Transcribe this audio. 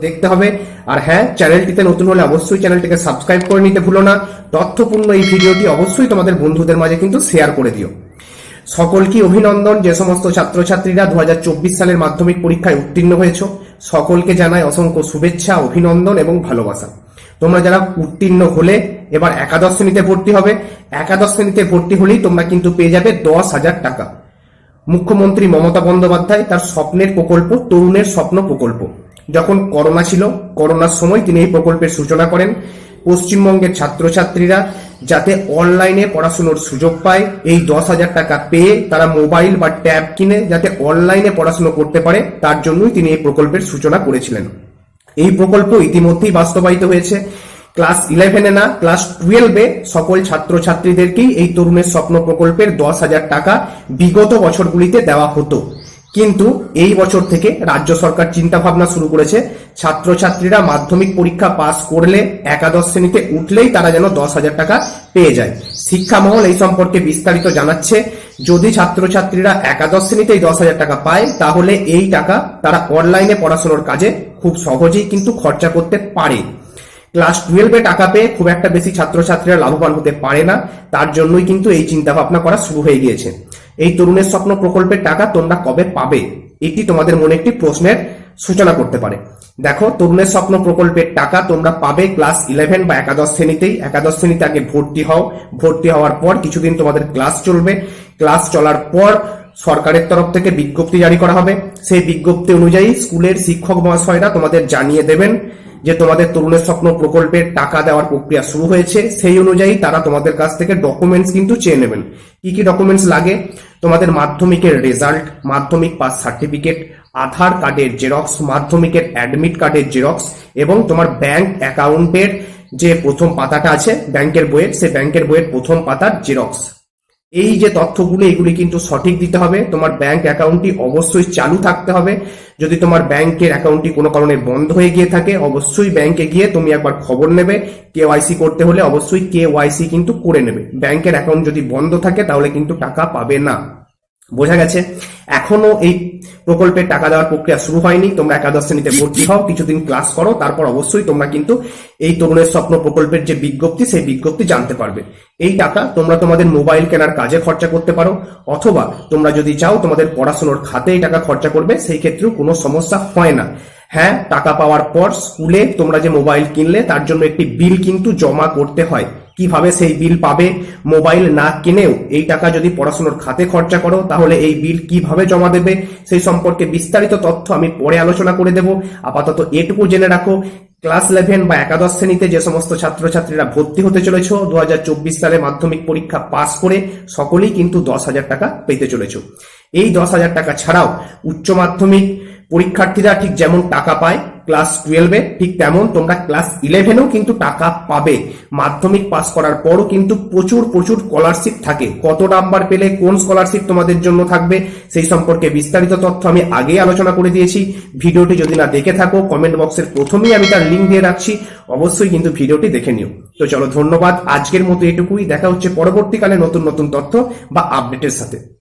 দেখতে হবে। আর হ্যাঁ চ্যানেলটিতে নতুন হলে অবশ্যই চ্যানেলটিকে সাবস্ক্রাইব করে নিতে ভুলো না। তথ্যপূর্ণ এই ভিডিওটি অবশ্যই তোমাদের বন্ধুদের মাঝে কিন্তু শেয়ার করে দিও। সকলকে অভিনন্দন। যে সমস্ত ছাত্রছাত্রীরা দুহাজার চব্বিশ সালের মাধ্যমিক পরীক্ষায় উত্তীর্ণ হয়েছ, সকলকে জানাই অসংখ্য শুভেচ্ছা, অভিনন্দন এবং ভালোবাসা। তোমরা যারা উত্তীর্ণ হলে এবার একাদশ শ্রেণীতে ভর্তি হবে। একাদশ শ্রেণীতে ভর্তি হলেই তোমরা কিন্তু পেয়ে যাবে দশ হাজার টাকা। মুখ্যমন্ত্রী মমতা বন্দ্যোপাধ্যায় তার স্বপ্নের প্রকল্প, তরুণের স্বপ্ন প্রকল্প। যখন করোনা ছিল, করোনার সময় তিনি এই প্রকল্পের সূচনা করেন। পশ্চিমবঙ্গের ছাত্রছাত্রীরা যাতে অনলাইনে পড়াশুনোর সুযোগ পায়, এই দশ হাজার টাকা পেয়ে তারা মোবাইল বা ট্যাব কিনে যাতে অনলাইনে পড়াশোনা করতে পারে, তার জন্যই তিনি এই প্রকল্পের সূচনা করেছিলেন। এই প্রকল্প ইতিমধ্যেই বাস্তবায়িত হয়েছে। ক্লাস ইলেভেনে না, ক্লাস টুয়েলভে সকল ছাত্রছাত্রীদেরকেই এই তরুণের স্বপ্ন প্রকল্পের দশ হাজার টাকা বিগত বছরগুলিতে দেওয়া হতো। কিন্তু এই বছর থেকে রাজ্য সরকার চিন্তা ভাবনা শুরু করেছে। ছাত্রছাত্রীরা মাধ্যমিক পরীক্ষা পাস করলে একাদশ শ্রেণীতে উঠলেই তারা যেন দশ হাজার টাকা পেয়ে যায়। শিক্ষা মহল এই সম্পর্কে বিস্তারিত জানাচ্ছে। যদি ছাত্রছাত্রীরা একাদশ শ্রেণীতেই দশ হাজার টাকা পায়, তাহলে এই টাকা তারা অনলাইনে পড়াশোনার কাজে খুব সহজেই কিন্তু খরচা করতে পারে। ক্লাস টুয়েলভে টাকা পেয়ে খুব একটা বেশি ছাত্রছাত্রীরা লাভবান হতে পারে না। তার জন্যই কিন্তু এই চিন্তা ভাবনা করা শুরু হয়ে গিয়েছে। এই তরুণের স্বপ্ন প্রকল্পের টাকা তোমরা কবে পাবে? এটি তোমাদের মনে একটি প্রশ্নের সূচনা করতে পারে। দেখো, তরুণের স্বপ্ন প্রকল্পের টাকা তোমরা পাবে ক্লাস ইলেভেন বা একাদশ শ্রেণীতেই। একাদশ শ্রেণীতে আগে ভর্তি হও। ভর্তি হওয়ার পর কিছুদিন তোমাদের ক্লাস চলবে। ক্লাস চলার পর সরকারের তরফ থেকে বিজ্ঞপ্তি জারি করা হবে। সেই বিজ্ঞপ্তি অনুযায়ী স্কুলের শিক্ষক মহাশয়রা তোমাদের জানিয়ে দেবেন যে তোমাদের তরুণের স্বপ্ন প্রকল্পের টাকা দেওয়ার প্রক্রিয়া শুরু হয়েছে, সেই অনুযায়ী তারা তোমাদের কাছ থেকে ডকুমেন্টস কিন্তু চেয়ে নেবেন। কি কি ডকুমেন্টস লাগে? তোমাদের মাধ্যমিকের রেজাল্ট মাধ্যমিক পাস সার্টিফিকেট আধার কার্ডের জেরক্স মাধ্যমিকের অ্যাডমিট কার্ডের জেরক্স এবং তোমার ব্যাংক অ্যাকাউন্টের যে প্রথম পাতাটা আছে ব্যাংকের বইয়ের, সেই ব্যাংকের বইয়ের প্রথম পাতার জেরক্স এই যে তথ্যগুলো, এগুলি কিন্তু সঠিক দিতে হবে। তোমার ব্যাংক অ্যাকাউন্টটি অবশ্যই চালু থাকতে হবে। যদি তোমার ব্যাংকের অ্যাকাউন্টটি কোনো কারণে বন্ধ হয়ে গিয়ে থাকে, অবশ্যই ব্যাংকে গিয়ে তুমি একবার খবর নেবে। কেওয়াইসি করতে হলে অবশ্যই কেওয়াইসি কিন্তু করে নেবে। ব্যাংকের অ্যাকাউন্ট যদি বন্ধ থাকে, তাহলে কিন্তু টাকা পাবে না। বোঝা গেছে? এখনও এই প্রকল্পের টাকা দেওয়ার প্রক্রিয়া শুরু হয়নি। তোমরা একাদশ শ্রেণীতে ভর্তি হও, কিছুদিন ক্লাস করো, তারপর অবশ্যই তোমরা কিন্তু এই তরুণের স্বপ্ন প্রকল্পের যে বিজ্ঞপ্তি, সেই বিজ্ঞপ্তি জানতে পারবে। এই টাকা তোমরা তোমাদের মোবাইল কেনার কাজে খরচা করতে পারো, অথবা তোমরা যদি চাও তোমাদের পড়াশোনার খাতে এই টাকা খরচা করবে, সেই ক্ষেত্রেও কোনো সমস্যা হয় না। হ্যাঁ টাকা পাওয়ার পর স্কুলে তোমরা যে মোবাইল কিনলে, তার জন্য একটি বিল কিন্তু জমা করতে হয়। কীভাবে সেই বিল পাবে? মোবাইল না কিনেও এই টাকা যদি পড়াশোনার খাতে খরচা করো, তাহলে এই বিল কীভাবে জমা দেবে? সেই সম্পর্কে বিস্তারিত তথ্য আমি পরে আলোচনা করে দেব। আপাতত এটুকু জেনে রাখো। ক্লাস ইলেভেন বা একাদশ শ্রেণীতে যে সমস্ত ছাত্রছাত্রীরা ভর্তি হতে চলেছ দু হাজার চব্বিশ সালে মাধ্যমিক পরীক্ষা পাস করে সকলেই কিন্তু দশ হাজার টাকা পেতে চলেছ। এই দশ হাজার টাকা ছাড়াও উচ্চ মাধ্যমিক পরীক্ষার্থীরা ঠিক যেমন টাকা পায় ক্লাস টুয়েলভে ঠিক তেমন তোমরা ক্লাস ইলেভেনেও কিন্তু টাকা পাবে। মাধ্যমিক পাস করার পরও কিন্তু প্রচুর প্রচুর স্কলারশিপ থাকে। কত নাম্বার পেলে, কোন স্কলারশিপ তোমাদের জন্য থাকবে, সেই সম্পর্কে বিস্তারিত তথ্য আমি আগেই আলোচনা করে দিয়েছি। ভিডিওটি যদি না দেখে থাকো কমেন্ট বক্সের প্রথমেই আমি তার লিঙ্ক দিয়ে রাখছি। অবশ্যই কিন্তু ভিডিওটি দেখে নিও। তো চলো ধন্যবাদ। আজকের মতো এটুকুই। দেখা হচ্ছে পরবর্তীকালে নতুন নতুন তথ্য বা আপডেটের সাথে।